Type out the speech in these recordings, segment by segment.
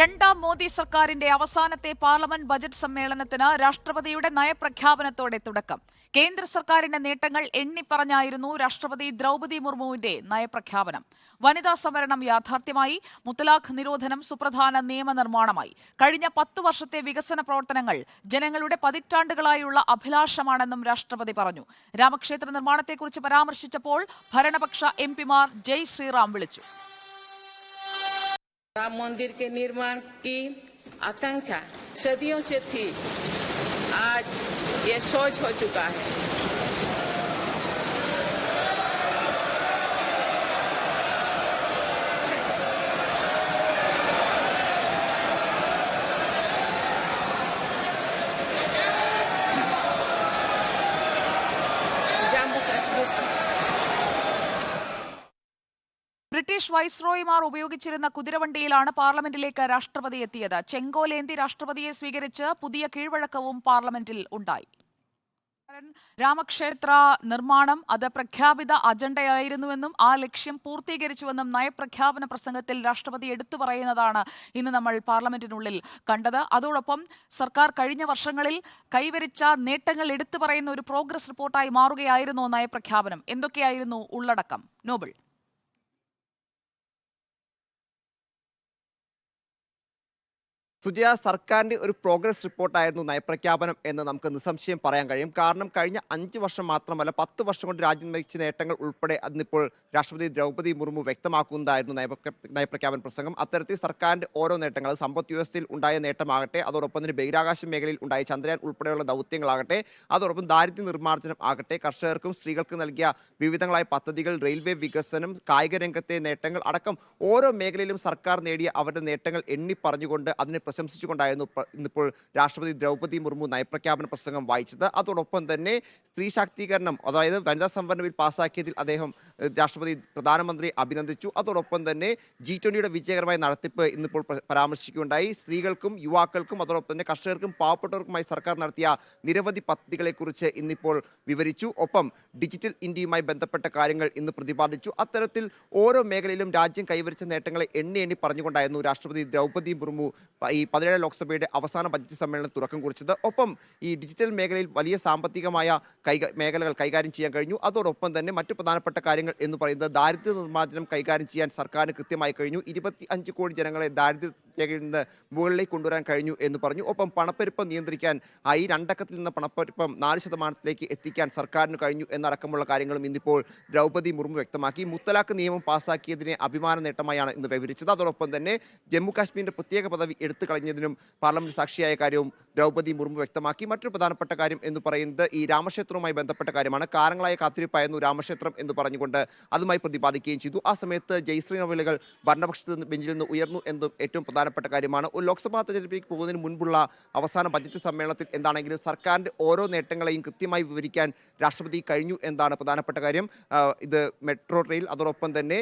രണ്ടാം മോദി സർക്കാരിന്റെ അവസാനത്തെ പാർലമെന്റ് ബജറ്റ് സമ്മേളനത്തിന് രാഷ്ട്രപതിയുടെ നയപ്രഖ്യാപനത്തോടെ തുടക്കം. കേന്ദ്ര സർക്കാരിന്റെ നേട്ടങ്ങൾ എണ്ണിപ്പറഞ്ഞായിരുന്നു രാഷ്ട്രപതി ദ്രൗപതി മുർമുവിന്റെ നയപ്രഖ്യാപനം. വനിതാ സംവരണം യാഥാർത്ഥ്യമായി മുത്തലാഖ് നിരോധനം സുപ്രധാന നിയമനിർമ്മാണമായി. കഴിഞ്ഞ പത്തു വർഷത്തെ വികസന പ്രവർത്തനങ്ങൾ ജനങ്ങളുടെ പതിറ്റാണ്ടുകളായുള്ള അഭിലാഷമാണെന്നും രാഷ്ട്രപതി പറഞ്ഞു. രാമക്ഷേത്ര നിർമ്മാണത്തെക്കുറിച്ച് പരാമർശിച്ചപ്പോൾ ഭരണപക്ഷ എം പിമാർ ജയ് ശ്രീറാം വിളിച്ചു. राम मंदिर के निर्माण की आकांक्षा सदियों से थी। आज ये सोच हो चुका है। जम्मू कश्मीर से। ബ്രിട്ടീഷ് വൈസ്രോയിമാർ ഉപയോഗിച്ചിരുന്ന കുതിരവണ്ടിയിലാണ് പാർലമെന്റിലേക്ക് രാഷ്ട്രപതി എത്തിയത്. ചെങ്കോലേന്തി രാഷ്ട്രപതിയെ സ്വീകരിച്ച് പുതിയ കീഴ്വഴക്കവും പാർലമെന്റിൽ ഉണ്ടായി. രാമക്ഷേത്ര നിർമ്മാണം അത് പ്രഖ്യാപിത അജണ്ടയായിരുന്നുവെന്നും ആ ലക്ഷ്യം പൂർത്തീകരിച്ചുവെന്നും നയപ്രഖ്യാപന പ്രസംഗത്തിൽ രാഷ്ട്രപതി എടുത്തു പറയുന്നതാണ് ഇന്ന് നമ്മൾ പാർലമെന്റിനുള്ളിൽ കണ്ടത്. അതോടൊപ്പം സർക്കാർ കഴിഞ്ഞ വർഷങ്ങളിൽ കൈവരിച്ച നേട്ടങ്ങൾ എടുത്തു പറയുന്ന ഒരു പ്രോഗ്രസ് റിപ്പോർട്ടായി മാറുകയായിരുന്നു നയപ്രഖ്യാപനം. എന്തൊക്കെയായിരുന്നു ഉള്ളടക്കം? നോബിൾ. സുജയ സർക്കാരിന്റെ ഒരു പ്രോഗ്രസ് റിപ്പോർട്ടായിരുന്നു നയപ്രഖ്യാപനം എന്ന് നമുക്ക് നിസ്സംശയം പറയാൻ കഴിയും. കാരണം കഴിഞ്ഞ അഞ്ച് വർഷം മാത്രമല്ല പത്ത് വർഷം കൊണ്ട് രാജ്യം വഹിച്ച നേട്ടങ്ങൾ ഉൾപ്പെടെ അതിനിപ്പോൾ രാഷ്ട്രപതി ദ്രൗപദി മുർമു വ്യക്തമാക്കുന്നതായിരുന്നു നയപ്രഖ്യാ- നയപ്രഖ്യാപന പ്രസംഗം. അത്തരത്തിൽ സർക്കാരിന്റെ ഓരോ നേട്ടങ്ങൾ സമ്പദ് വ്യവസ്ഥയിൽ ഉണ്ടായ നേട്ടമാകട്ടെ അതോടൊപ്പം തന്നെ ബഹിരാകാശ മേഖലയിൽ ഉണ്ടായ ചന്ദ്രയാൻ ഉൾപ്പെടെയുള്ള ദൗത്യങ്ങളാകട്ടെ അതോടൊപ്പം ദാരിദ്ര്യ നിർമ്മാർജനം ആകട്ടെ കർഷകർക്കും സ്ത്രീകൾക്കും നൽകിയ വിവിധങ്ങളായ പദ്ധതികൾ റെയിൽവേ വികസനം കായിക രംഗത്തെ നേട്ടങ്ങൾ അടക്കം ഓരോ മേഖലയിലും സർക്കാർ നേടിയ അവരുടെ നേട്ടങ്ങൾ എണ്ണി പറഞ്ഞുകൊണ്ട് അതിനെ പ്രശംസിച്ചുകൊണ്ടായിരുന്നു ഇന്നിപ്പോൾ രാഷ്ട്രപതി ദ്രൗപദി മുർമു നയപ്രഖ്യാപന പ്രസംഗം വായിച്ചത്. അതോടൊപ്പം തന്നെ സ്ത്രീ ശാക്തീകരണം അതായത് വനിതാ സംവരണ ബിൽ പാസ്സാക്കിയതിൽ അദ്ദേഹം രാഷ്ട്രപതി പ്രധാനമന്ത്രി അഭിനന്ദിച്ചു. അതോടൊപ്പം തന്നെ ജി ട്വന്റിയുടെ വിജയകരമായ നടത്തിപ്പ് ഇന്നിപ്പോൾ പരാമർശിക്കുകയുണ്ടായി. സ്ത്രീകൾക്കും യുവാക്കൾക്കും അതോടൊപ്പം തന്നെ കർഷകർക്കും പാവപ്പെട്ടവർക്കുമായി സർക്കാർ നടത്തിയ നിരവധി പദ്ധതികളെക്കുറിച്ച് ഇന്നിപ്പോൾ വിവരിച്ചു. ഒപ്പം ഡിജിറ്റൽ ഇന്ത്യയുമായി ബന്ധപ്പെട്ട കാര്യങ്ങൾ ഇന്ന് പ്രതിപാദിച്ചു. അത്തരത്തിൽ ഓരോ മേഖലയിലും രാജ്യം കൈവരിച്ച നേട്ടങ്ങളെ എണ്ണി എണ്ണി പറഞ്ഞുകൊണ്ടായിരുന്നു രാഷ്ട്രപതി ദ്രൗപദി മുർമു ഈ പതിനേഴ് ലോക്സഭയുടെ അവസാന ബജറ്റ് സമ്മേളനം തുടക്കം കുറിച്ചത്. ഒപ്പം ഈ ഡിജിറ്റൽ മേഖലയിൽ വലിയ സാമ്പത്തികമായ കൈ മേഖലകൾ കൈകാര്യം ചെയ്യാൻ കഴിഞ്ഞു. അതോടൊപ്പം തന്നെ മറ്റു പ്രധാനപ്പെട്ട കാര്യങ്ങൾ എന്ന് പറയുന്നത് ദാരിദ്ര്യ നിർമ്മാർജനം കൈകാര്യം ചെയ്യാൻ സർക്കാരിന് കൃത്യമായി കഴിഞ്ഞു. ഇരുപത്തി അഞ്ച് കോടി ജനങ്ങളെ ദാരിദ്ര്യ രേഖയിൽ നിന്ന് മുകളിലേക്ക് കൊണ്ടുവരാൻ കഴിഞ്ഞു എന്ന് പറഞ്ഞു. ഒപ്പം പണപ്പെരുപ്പം നിയന്ത്രിക്കാൻ ഈ രണ്ടക്കത്തിൽ നിന്ന് പണപ്പെരുപ്പം നാല് ശതമാനത്തിലേക്ക് എത്തിക്കാൻ സർക്കാരിന് കഴിഞ്ഞു എന്നടക്കമുള്ള കാര്യങ്ങളും ഇന്നിപ്പോൾ ദ്രൗപദി മുർമു വ്യക്തമാക്കി. മുത്തലാഖ് നിയമം പാസാക്കിയതിനെ അഭിമാന നേട്ടമായാണ് ഇന്ന് വിവരിച്ചത്. അതോടൊപ്പം തന്നെ ജമ്മു കാശ്മീരിന്റെ പ്രത്യേക പദവി എടുത്തു കളഞ്ഞതിനും പാർലമെന്റ് സാക്ഷിയായ കാര്യവും ദ്രൗപദി മുർമു വ്യക്തമാക്കി. മറ്റൊരു പ്രധാനപ്പെട്ട കാര്യം എന്ന് പറയുന്നത് ഈ രാമക്ഷേത്രവുമായി ബന്ധപ്പെട്ട കാര്യമാണ്. കാലങ്ങളായ കാത്തിരിപ്പായിരുന്നു രാമക്ഷേത്രം എന്ന് പറഞ്ഞുകൊണ്ട് അതുമായി പ്രതിപാദിക്കുകയും ചെയ്തു. ആ സമയത്ത് ജയ്ശ്രീ നോവലുകൾ ഭരണപക്ഷത്ത് ബെഞ്ചിൽ നിന്ന് ഉയർന്നു എന്നും ഏറ്റവും പ്രധാനപ്പെട്ട കാര്യമാണ്. ഒരു ലോക്സഭാ തെരഞ്ഞെടുപ്പിലേക്ക് പോകുന്നതിന് മുൻപുള്ള അവസാന ബജറ്റ് സമ്മേളനത്തിൽ എന്താണെങ്കിലും സർക്കാരിന്റെ ഓരോ നേട്ടങ്ങളെയും കൃത്യമായി വിവരിക്കാൻ രാഷ്ട്രപതി കഴിഞ്ഞു എന്നാണ് പ്രധാനപ്പെട്ട കാര്യം. ഇത് മെട്രോ റെയിൽ അതോടൊപ്പം തന്നെ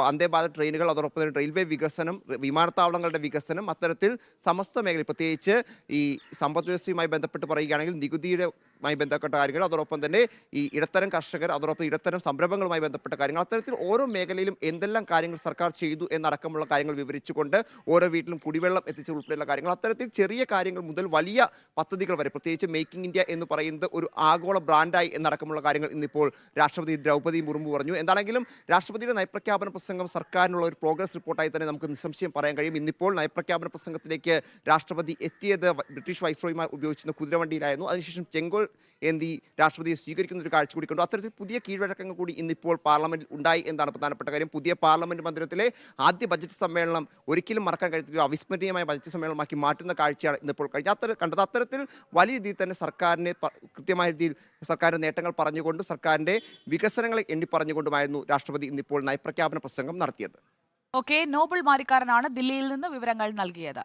വന്ദേ ഭാരത് ട്രെയിനുകൾ അതോടൊപ്പം തന്നെ റെയിൽവേ വികസനം വിമാനത്താവളങ്ങളുടെ വികസനം അത്തരത്തിൽ സമസ്ത മേഖല പ്രത്യേകിച്ച് ഈ സമ്പദ് വ്യവസ്ഥയുമായി ബന്ധപ്പെട്ട് പറയുകയാണെങ്കിൽ നികുതിയുടെ മായി ബന്ധപ്പെട്ട കാര്യങ്ങൾ അതോടൊപ്പം തന്നെ ഈ ഇടത്തരം കർഷകർ അതോടൊപ്പം ഇടത്തരം സംരംഭങ്ങളുമായി ബന്ധപ്പെട്ട കാര്യങ്ങൾ അത്തരത്തിൽ ഓരോ മേഖലയിലും എന്തെല്ലാം കാര്യങ്ങൾ സർക്കാർ ചെയ്തു എന്നടക്കമുള്ള കാര്യങ്ങൾ വിവരിച്ചുകൊണ്ട് ഓരോ വീട്ടിലും കുടിവെള്ളം എത്തിച്ചു ഉൾപ്പെടെയുള്ള കാര്യങ്ങൾ അത്തരത്തിൽ ചെറിയ കാര്യങ്ങൾ മുതൽ വലിയ പദ്ധതികൾ വരെ പ്രത്യേകിച്ച് മേക്കിംഗ് ഇന്ത്യ എന്ന് പറയുന്നത് ഒരു ആഗോള ബ്രാൻഡായി എന്നടക്കമുള്ള കാര്യങ്ങൾ ഇന്നിപ്പോൾ രാഷ്ട്രപതി ദ്രൗപദി മുർമു പറഞ്ഞു. എന്താണെങ്കിലും രാഷ്ട്രപതിയുടെ നയപ്രഖ്യാപന പ്രസംഗം സർക്കാരിനുള്ള ഒരു പ്രോഗ്രസ് റിപ്പോർട്ടായി തന്നെ നമുക്ക് നിസ്സംശയം പറയാൻ കഴിയും. ഇന്നിപ്പോൾ നയപ്രഖ്യാപന പ്രസംഗത്തിലേക്ക് രാഷ്ട്രപതി എത്തിയത് ബ്രിട്ടീഷ് വൈസ്രോയിമാർ ഉപയോഗിച്ചിരുന്ന കുതിരവണ്ടിയിലായിരുന്നു. അതിനുശേഷം ചെങ്കോൾ എന്തി രാഷ്ട്രപതിയെ സ്വീകരിക്കുന്ന ഒരു കാഴ്ച കൂടി കണ്ടു. അത്തരത്തിൽ പുതിയ കീഴ്വഴക്കങ്ങൾ കൂടി ഇന്നിപ്പോൾ പാർലമെന്റിൽ ഉണ്ടായി എന്നാണ് പ്രധാനപ്പെട്ട കാര്യം. പുതിയ പാർലമെന്റ് മന്ദിരത്തിലെ ആദ്യ ബജറ്റ് സമ്മേളനം ഒരിക്കലും മറക്കാൻ കഴിയാത്ത അവിസ്മരണീയമായ ബജറ്റ് സമ്മേളനമാക്കി മാറ്റുന്ന കാഴ്ചയാണ് ഇന്നിപ്പോൾ കഴിഞ്ഞ അത്ര കണ്ടത് അത്തരത്തിൽ വലിയ രീതിയിൽ തന്നെ സർക്കാരിനെ കൃത്യമായ രീതിയിൽ സർക്കാരിന്റെ നേട്ടങ്ങൾ പറഞ്ഞുകൊണ്ടും സർക്കാരിന്റെ വികസനങ്ങളെ എണ്ണി പറഞ്ഞുകൊണ്ടുമായിരുന്നു രാഷ്ട്രപതി ഇന്നിപ്പോൾ നയപ്രഖ്യാപന പ്രസംഗം നടത്തിയത്. ഓക്കെ നോബൽ മാരിക്കാരനാണ് ദില്ലിയിൽ നിന്ന് വിവരങ്ങൾ നൽകിയത്.